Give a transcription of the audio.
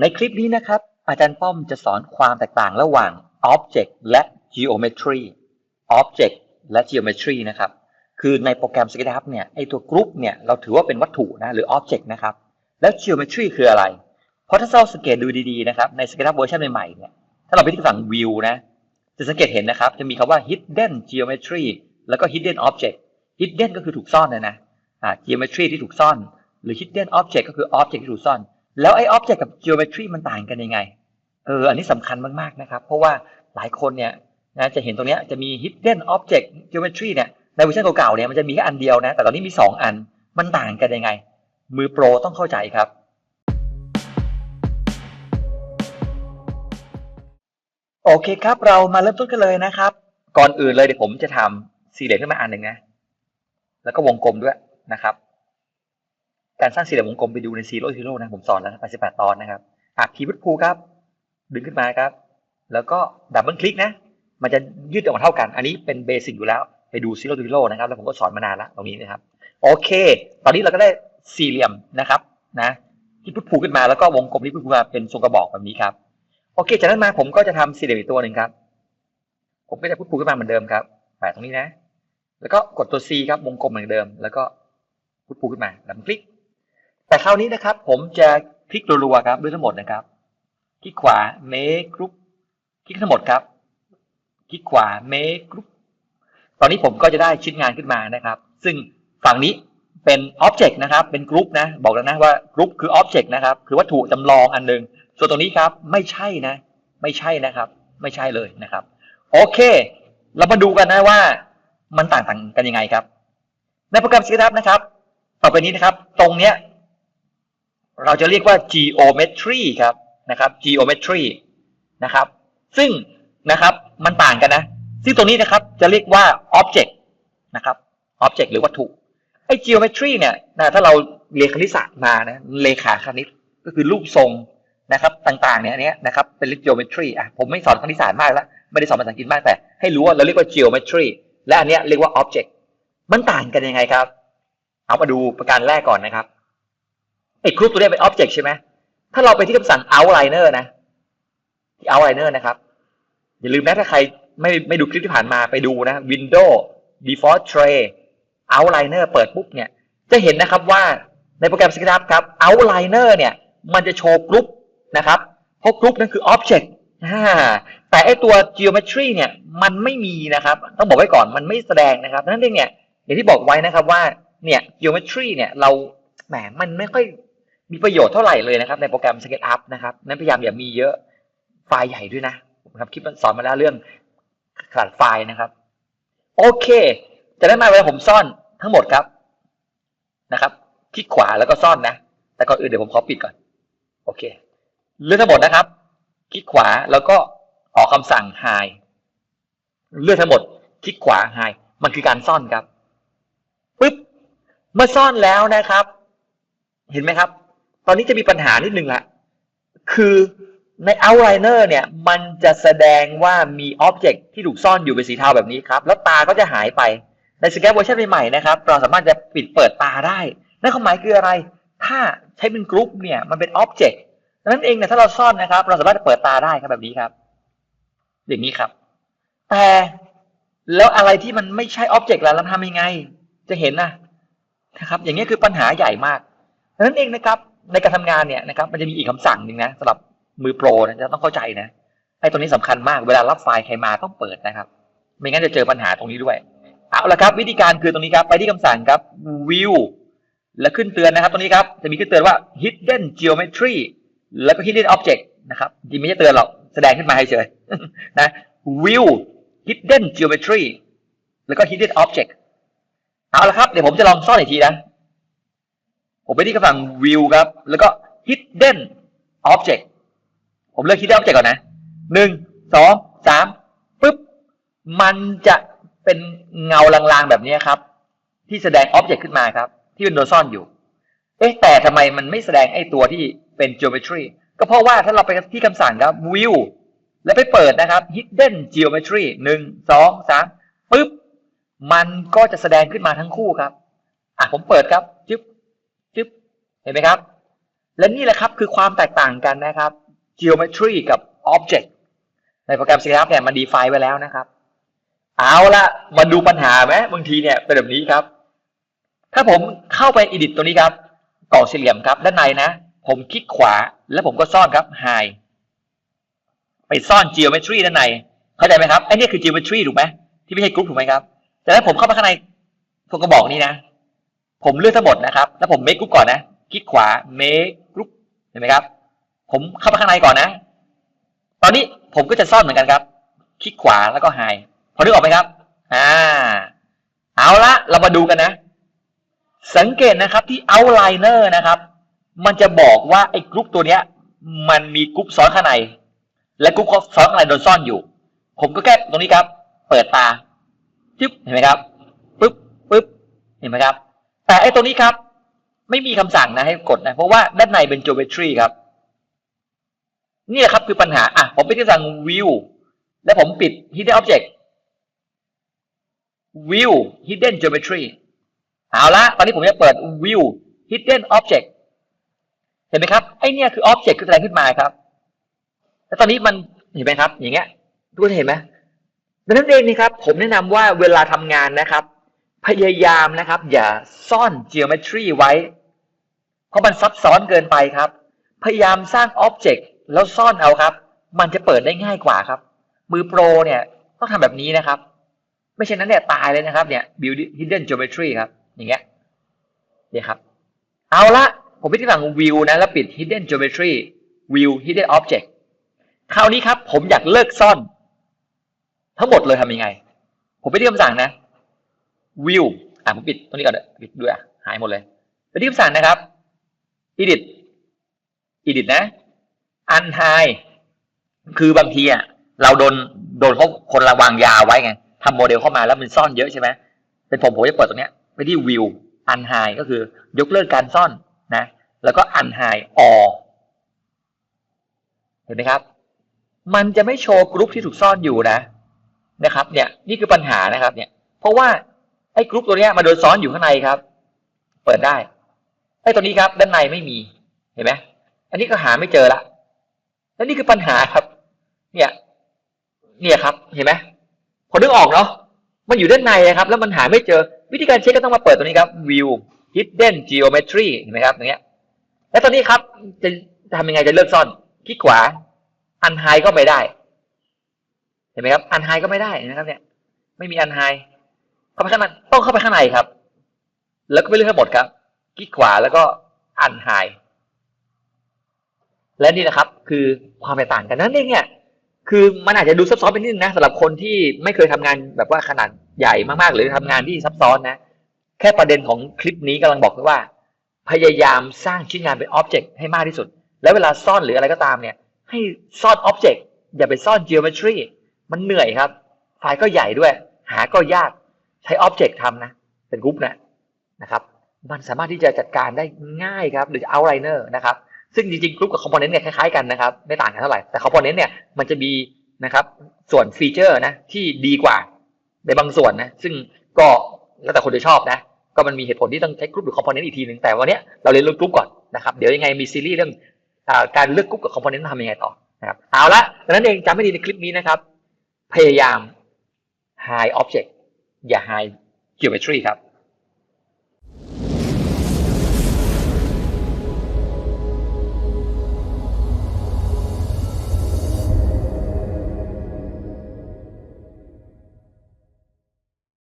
ในคลิปนี้นะครับ อาจารย์ป้อมจะสอนความแตกต่างระหว่าง Object และ Geometry Object และ Geometry นะครับ คือในโปรแกรม SketchUp เนี่ยไอตัวกรุ๊ปเนี่ยเราถือว่าเป็นวัตถุนะหรือ Object นะครับ แล้ว Geometry คืออะไร เพราะถ้าเราสังเกตดูดีๆนะครับใน SketchUp เวอร์ชันใหม่ๆเนี่ยถ้าเราไปที่ฝั่ง View นะจะสังเกตเห็นนะครับ จะมีคำว่า Hidden Geometry แล้วก็ Hidden Object Hidden ก็คือถูกซ่อนนะนะอ่า Geometry ที่ถูกซ่อน หรือ Hidden Object ก็คือ Object ที่ถูกซ่อน แล้วไอ้ Object กับ Geometry มันต่างกันยังไง เออ อันนี้สำคัญมากๆนะครับ เพราะว่าหลายคนเนี่ยนะจะเห็นตรงเนี้ยจะมี Hidden Object Geometry เนี่ย ในเวอร์ชันเก่าๆ เนี่ยมันจะมีแค่อันเดียวนะ แต่ตอนนี้มี 2 อัน มันต่างกันยังไง มือโปรต้องเข้าใจครับ โอเคครับ เรามาเริ่มต้นกันเลยนะครับ ก่อนอื่นเลยเดี๋ยวผมจะทำสี่เหลี่ยมขึ้นมาอันหนึ่งนะ แล้วก็วงกลมด้วยนะครับ การสร้างสี่เหลี่ยมวงกลมไปดูในซีโร่ซีโร่นะผมสอนแล้วนะ88ตอนนะครับอะคีย์พุทพูครับ ดึงขึ้นมาครับ แล้วก็ดับเบิลคลิกนะ มันจะยืดออกมาเท่ากัน อันนี้เป็นเบสิกอยู่แล้ว ไปดูซีโร่ซีโร่นะครับ แล้วผมก็สอนมานานแล้วตรงนี้นะครับ โอเค ตอนนี้เราก็ได้สี่เหลี่ยมนะครับนะที่พุทพูขึ้นมาแล้วก็วงกลมที่พุทพูมาเป็นทรงกระบอกแบบนี้ครับ โอเค จากนั้นมาผมก็จะทำสี่เหลี่ยมอีกตัวหนึ่งครับ ผมก็จะพุทพูขึ้นมาเหมือนเดิมครับแปะตรงนี้นะ แล้วก็กดตัว C ครับวงกลมเหมือนเดิม แล้วก็พุทพูขึ้นมาดับคลิก แต่คราวนี้นะครับ ผมจะคลิกรัวๆครับด้วยทั้งหมดนะครับ คลิกขวา make group คลิกทั้งหมดครับ คลิกขวา make group ตอนนี้ผมก็จะได้ชิ้นงานขึ้นมานะครับ ซึ่งฝั่งนี้เป็น object นะครับ เป็นกรุ๊ปนะ บอกแล้วนะว่ากรุ๊ปคือ object นะครับ คือวัตถุจำลองอันหนึ่งส่วนตรงนี้ครับไม่ใช่นะ ไม่ใช่นะครับ ไม่ใช่เลยนะครับ โอเค เรามาดูกันนะว่ามันต่างกันยังไงครับ ในโปรแกรม SketchUp นะครับ ต่อไปนี้นะครับ ตรงเนี้ย เราจะเรียกว่า geometry ครับนะครับ geometry นะครับ ซึ่งนะครับมันต่างกันนะ ซึ่งตรงนี้นะครับจะเรียกว่า object นะครับ object หรือวัตถุไอ้ geometry เนี่ยนะถ้าเราเรียนคณิตศาสตร์มานะเลขาคณิตก็คือรูปทรงนะครับ ต่างๆเนี่ยอันเนี้ยนะครับเป็นเรียก geometry อะผมไม่สอนคณิตศาสตร์มากแล้วไม่ได้สอนภาษาอังกฤษมากแต่ให้รู้ว่าเราเรียกว่า geometry และอันเนี้ยเรียกว่า object มันต่างกันยังไงครับ เอามาดูประการแรกก่อนนะครับ ไอ้กรุ๊ปตัวนี้เป็น object ใช่ไหมถ้าเราไปที่คำสั่ง outliner นะที่ outliner นะครับ อย่าลืมนะถ้าใครไม่ไม่ดูคลิปที่ผ่านมาไปดูนะ window default tray outliner เปิดปุ๊บเนี่ย จะเห็นนะครับว่าในโปรแกรม SketchUp ครับ outliner เนี่ย มันจะโชว์กรุ๊ปนะครับ เพราะกรุ๊ปนั่นคือ object อ่าแต่ไอตัว geometry เนี่ยมันไม่มีนะครับ ต้องบอกไว้ก่อนมันไม่แสดงนะครับนั่นเองเนี่ยอย่างที่บอกไว้นะครับว่าเนี่ย geometry เนี่ยเราแหมมันไม่ค่อย มีประโยชน์เท่าไหร่เลยนะครับในโปรแกรม SketchUp นะครับนั้นพยายามอย่ามีเยอะไฟล์ใหญ่ด้วยนะผมทำคลิปสอนมาแล้วเรื่องขนาดไฟล์นะครับ โอเคจากนั้มาเวลาผมซ่อนทั้งหมดครับนะครับคลิกขวาแล้วก็ซ่อนนะ แต่ก่อนอื่นเดี๋ยวผมขอปิดก่อน โอเคเลือกทั้งหมดนะครับ คลิกขวาแล้วก็ออกคำสั่ง hide เลือกทั้งหมด คลิกขวา hide มันคือการซ่อนครับปึ๊บเมื่อซ่อนแล้วนะครับ เห็นไหมครับ ตอนนี้จะมีปัญหานิดนึงละคือใน outliner เนี่ย มันจะแสดงว่ามี object ที่ถูกซ่อนอยู่เป็นสีเทาแบบนี้ครับ แล้วตาก็จะหายไป ใน Sketch เวอร์ชันใหม่ๆนะครับ เราสามารถจะปิดเปิดตาได้ นั่นความหมายคืออะไร ถ้าใช้เป็นกรุ๊ปเนี่ย มันเป็น object ดังนั้นเองเนี่ยถ้าเราซ่อนนะครับ เราสามารถจะเปิดตาได้ครับแบบนี้ครับ อย่างนี้ครับ แต่แล้วอะไรที่มันไม่ใช่ object ล่ะเราทำยังไง จะเห็นนะนะครับ อย่างนี้คือปัญหาใหญ่มากดังนั้นเองนะครับ ในการทำงานเนี่ยนะครับมันจะมีอีกคำสั่งหนึ่งนะสำหรับมือโปรนะจะต้องเข้าใจนะไอ้ตรงนี้สำคัญมากเวลารับไฟล์ใครมาต้องเปิดนะครับ ไม่งั้นจะเจอปัญหาตรงนี้ด้วยเอาละครับ วิธีการคือตรงนี้ครับ ไปที่คำสั่งครับ view แล้วขึ้นเตือนนะครับ ตรงนี้ครับจะมีขึ้นเตือนว่า hidden geometry แล้วก็ hidden object นะครับจริงไม่ใช่เตือนหรอกแสดงขึ้นมาให้เฉยนะ view hidden geometry แล้วก็ hidden object เอาละครับ เดี๋ยวผมจะลองซ่อนอีกทีนะ ผมไปที่คำสั่ง view ครับ แล้วก็ hidden object ผมเลือก hidden object ก่อนนะหนึ่งสองสามปึ๊บ มันจะเป็นเงาลางๆแบบนี้ครับ ที่แสดง object ขึ้นมาครับ ที่เป็นโดนซ่อนอยู่ เอ๊ะ แต่ทำไมมันไม่แสดงไอ้ตัวที่เป็น geometry ก็เพราะว่าถ้าเราไปที่คำสั่งครับ view แล้วไปเปิดนะครับ hidden geometry หนึ่งสองสามปึ๊บ มันก็จะแสดงขึ้นมาทั้งคู่ครับ อะผมเปิดครับจึ๊บ จึ๊บเห็นไหมครับ และนี่แหละครับคือความแตกต่างกันนะครับ geometry กับ object ในโปรแกรม C เนี่ยมัน define ไว้แล้วนะครับ เอาละมาดูปัญหาไหมบางทีเนี่ยเป็นแบบนี้ครับ ถ้าผมเข้าไป edit ตัวนี้ครับกล่องสี่เหลี่ยมครับด้านในนะ ผมคลิกขวาแล้วผมก็ซ่อนครับ hide ไปซ่อน geometry ด้านใน เข้าใจไหมครับไอ้นี่คือ geometry ถูกไหมที่ไม่ใช่กรุ๊ปถูกไหมครับ แต่ถ้าผมเข้าไปข้างในตัวกระบอกนี้นะ ผมเลือกทั้งหมดนะครับ แล้วผม make group ก่อนนะ คลิกขวา make group เห็นไหมครับ ผมเข้าไปข้างในก่อนนะ ตอนนี้ผมก็จะซ่อนเหมือนกันครับ คลิกขวาแล้วก็ hide พอนึกออกไหมครับ อ่า เอาละ เรามาดูกันนะ สังเกตนะครับที่ outliner นะครับ มันจะบอกว่าไอ้กรุ๊ปตัวเนี้ย มันมีกรุ๊ปซ้อนข้างใน และกรุ๊ปซ้อนข้างในโดนซ่อนอยู่ ผมก็แค่ตรงนี้ครับ เปิดตาจิ๊บเห็นไหมครับปึ๊บปึ๊บเห็นไหมครับ แต่ไอ้ตัวนี้ครับ ไม่มีคำสั่งนะให้กดนะ เพราะว่าด้านในเป็น geometry ครับ นี่แหละครับคือปัญหา อะ ผมไปที่สั่ง view แล้วผมปิด hidden object view hidden geometry เอาละตอนนี้ผมจะเปิด view hidden object เห็นไหมครับ ไอเนี่ยคือ object คือแสดงขึ้นมาครับ แล้วตอนนี้มันเห็นไหมครับ อย่างเงี้ยทุกคนเห็นไหมดังนั้นเองนี่ครับ ผมแนะนำว่าเวลาทำงานนะครับ พยายามนะครับ อย่าซ่อน geometry ไว้ เพราะมันซับซ้อนเกินไปครับ พยายามสร้าง object แล้วซ่อนเอาครับ มันจะเปิดได้ง่ายกว่าครับ มือโปรเนี่ยต้องทำแบบนี้นะครับ ไม่เช่นนั้นเนี่ยตายเลยนะครับเนี่ย build hidden geometry ครับ อย่างเงี้ยเนี่ยครับ เอาละผมไปที่ฝั่ง view นะ แล้วปิด hidden geometry view hidden object คราวนี้ครับ ผมอยากเลิกซ่อน ทั้งหมดเลยทำยังไง ผมไปที่คำสั่งนะ view อะผมปิดตรงนี้ก่อนเลยปิดด้วยหายหมดเลยไปที่คำสั่งนะครับ edit edit นะ unhide คือบางทีอะเราโดนโดนเขาคนระวางยาไว้ไงทำโมเดลเข้ามาแล้วมันซ่อนเยอะใช่ไหมเป็นผมผมจะเปิดตรงเนี้ยไปที่ view unhide ก็คือยกเลิกการซ่อนนะ แล้วก็ unhide all เห็นไหมครับ มันจะไม่โชว์กรุ๊ปที่ถูกซ่อนอยู่นะนะครับ เนี่ยนี่คือปัญหานะครับ เนี่ย เพราะว่า อ้กรุ๊ปตัวเนี้ยมาโดนซ้อนอยู่ข้างในครับ เปิดได้ไอ้ตัวนี้ครับด้านในไม่มีเห็นไหมอันนี้ก็หาไม่เจอละแล้วนี่คือปัญหาครับ เนี่ย เนี่ยครับ เห็นไหมพอนึกออกเนาะมันอยู่ด้านในนะครับ แล้วมันหาไม่เจอ วิธีการเช็คก็ต้องมาเปิดตัวนี้ครับ view hidden geometry เห็นไหมครับอย่างเงี้ย แล้วตอนนี้ครับ จะทำยังไงจะเลิกซ่อนคลิกขวา อันไฮก็ไม่ได้ เห็นไหมครับ อันไฮก็ไม่ได้นะครับ เนี่ย ไม่มีอันไฮ เข้าไปข้างในต้องเข้าไปข้างในครับ แล้วก็ไปเลือกทั้งหมดครับคลิกขวาแล้วก็อันไฮและนี่นะครับ คือความแตกต่างกันนั่นเองเนี่ยคือมันอาจจะดูซับซ้อนไปนิดนึงนะสำหรับคนที่ไม่เคยทำงานแบบว่าขนาดใหญ่มากๆ หรือทำงานที่ซับซ้อนนะ แค่ประเด็นของคลิปนี้กำลังบอกว่า พยายามสร้างชิ้นงานเป็นอ็อบเจกต์ให้มากที่สุด แล้วเวลาซ่อนหรืออะไรก็ตามเนี่ย ให้ซ่อนอ็อบเจกต์อย่าไปซ่อน geometry มันเหนื่อยครับ ไฟล์ก็ใหญ่ด้วย หาก็ยาก ใช้อ็อบเจกต์ทำนะ เป็นกรุ๊ปนะนะครับ มันสามารถที่จะจัดการได้ง่ายครับ หรือ outliner นะครับ ซึ่งจริงๆกรุ๊ปกับคอมโพเนนต์เนี่ยคล้ายๆกันนะครับ ไม่ต่างกันเท่าไหร่ แต่คอมโพเนนต์เนี่ยมันจะมีนะครับ ส่วนฟีเจอร์นะที่ดีกว่าในบางส่วนนะ ซึ่งก็แล้วแต่คนจะชอบนะ ก็มันมีเหตุผลที่ต้องใช้กรุ๊ปหรือคอมโพเนนต์อีกทีหนึ่งแต่วันนี้เราเรียนเรื่องกรุ๊ปก่อนนะครับ เดี๋ยวยังไงมีซีรีส์เรื่องอการเลือกกรุ๊ปกับคอมโพเนนต์ทำยังไงต่อนะครับเอาละดังนั้นเองจำไม่ดีในคลิปนี้นะครับ พยายาม hide object อย่า hide geometry ครับ